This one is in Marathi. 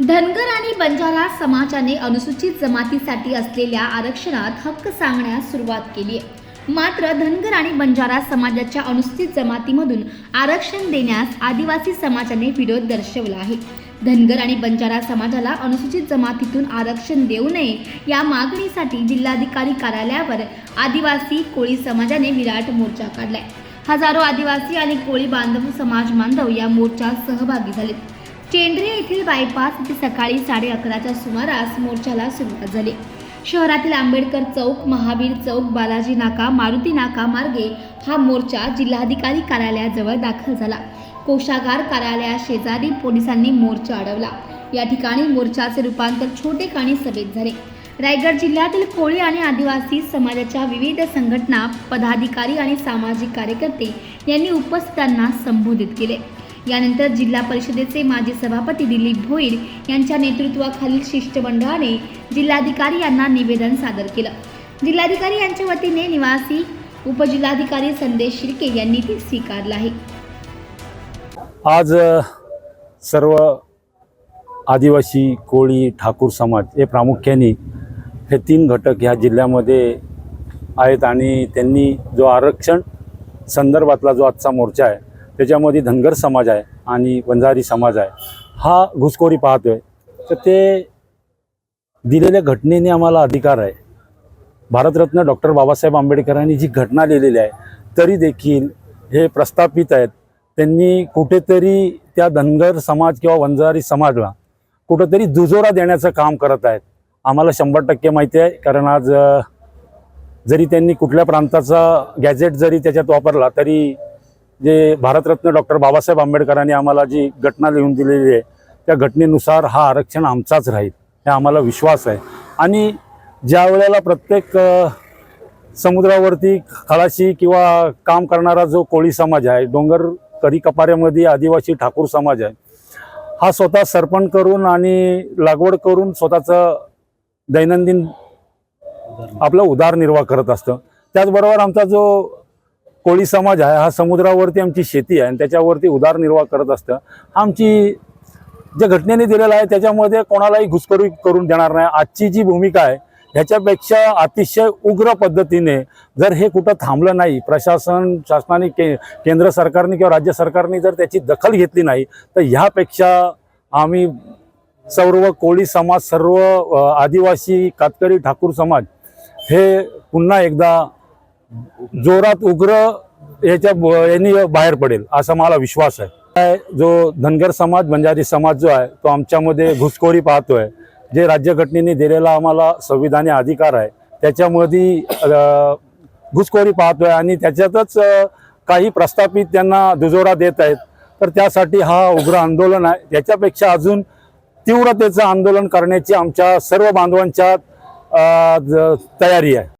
धनगर आणि बंजारा समाजाने अनुसूचित जमातीसाठी असलेल्या आरक्षणात हक्क सांगण्यास सुरुवात केली आहे. मात्र धनगर आणि बंजारा समाजाच्या अनुसूचित जमातीमधून आरक्षण देण्यास आदिवासी समाजाने विरोध दर्शवला आहे. धनगर आणि बंजारा समाजाला अनुसूचित जमातीतून आरक्षण देऊ नये या मागणीसाठी जिल्हाधिकारी कार्यालयावर आदिवासी कोळी समाजाने विराट मोर्चा काढलाय. हजारो आदिवासी आणि कोळी बांधव समाज बांधव या मोर्चात सहभागी झालेत. चेंडरे येथील बायपास इथे सकाळी साडे अकराच्या सुमारास मोर्चाला सुरुवात झाली. शहरातील आंबेडकर चौक महावीर चौक बालाजी नाका मारुती नाका मार्गे हा मोर्चा जिल्हाधिकारी कार्यालयाजवळ दाखल झाला. कोषागार कार्यालया शेजारी पोलिसांनी मोर्चा अडवला. या ठिकाणी मोर्चाचे रूपांतर छोटेखानी सभेत झाले. रायगड जिल्ह्यातील कोळी आणि आदिवासी समाजाच्या विविध संघटना पदाधिकारी आणि सामाजिक कार्यकर्ते यांनी उपस्थितांना संबोधित केले. यानंतर जिल्हा परिषदेचे माजी सभापती दिलीप भोईर यांच्या नेतृत्वाखालील शिष्टमंडळाने जिल्हाधिकारी यांना निवेदन सादर केलं. जिल्हाधिकारी यांच्या वतीने निवासी उपजिल्हाधिकारी संदेश शिर्के यांनी ते स्वीकारलं आहे. आज सर्व आदिवासी कोळी ठाकूर समाज हे प्रामुख्याने हे तीन घटक ह्या जिल्ह्यामध्ये आहेत आणि त्यांनी जो आरक्षण संदर्भातला जो आजचा मोर्चा आहे त्याच्यामध्ये धनगर समाज आहे आणि वंजारी समाज आहे. हा घुसखोरी पाहतोय. तर ते दिलेल्या घटनेने आम्हाला अधिकार आहे. भारतरत्न डॉक्टर बाबासाहेब आंबेडकरांनी जी घटना लिहिलेली आहे तरी देखील हे प्रस्थापित आहेत. त्यांनी कुठेतरी त्या धनगर समाज किंवा वंजारी समाजला कुठंतरी दुजोरा देण्याचं काम करत आहेत. आम्हाला शंभर टक्के माहिती आहे कारण आज जरी त्यांनी कुठल्या प्रांताचा गॅजेट जरी त्याच्यात वापरला तरी जे भारतरत्न डॉक्टर बाबासाहेब आंबेडकरांनी आम्हाला जी घटना लिहून दिलेली आहे त्या घटनेनुसार हा आरक्षण आमचाच राहील हे आम्हाला विश्वास आहे. आणि ज्या वेळेला प्रत्येक समुद्रावरती खलाशी किंवा काम करणारा जो कोळी समाज आहे डोंगर करी कपाऱ्यामध्ये आदिवासी ठाकूर समाज आहे हा स्वतः सरपण करून आणि लागवड करून स्वतःचं दैनंदिन आपला उदारनिर्वाह करत असतं. त्याचबरोबर आमचा जो कोळी समाज आहे हा समुद्रावरती आमची शेती आहे आणि त्याच्यावरती उदारनिर्वाह करत असतं. आमची ज्या घटनेने दिलेलं आहे त्याच्यामध्ये कोणालाही घुसखोरी करून देणार नाही. आजची जी भूमिका आहे ह्याच्यापेक्षा अतिशय उग्र पद्धतीने जर हे कुठं थांबलं नाही प्रशासन शासनाने के केंद्र सरकारने किंवा राज्य सरकारने जर त्याची दखल घेतली नाही तर ह्यापेक्षा आम्ही सर्व कोळी समाज सर्व आदिवासी कातकरी ठाकूर समाज हे पुन्हा एकदा जोरात उग्र याच्या यांनी बाहेर पडेल असा मला विश्वास आहे. काय जो धनगर समाज बंजारी समाज जो आहे तो आमच्यामध्ये घुसखोरी पाहतोय. जे राज्यघटनेने दिलेला आम्हाला संविधानी अधिकार आहे त्याच्यामध्ये घुसखोरी पाहतोय आणि त्याच्यातच काही प्रस्थापित त्यांना दुजोरा देत आहेत. तर त्यासाठी हा उग्र आंदोलन आहे. त्याच्यापेक्षा अजून तीव्रतेचं आंदोलन करण्याची आमच्या सर्व बांधवांच्या ज- तयारी आहे.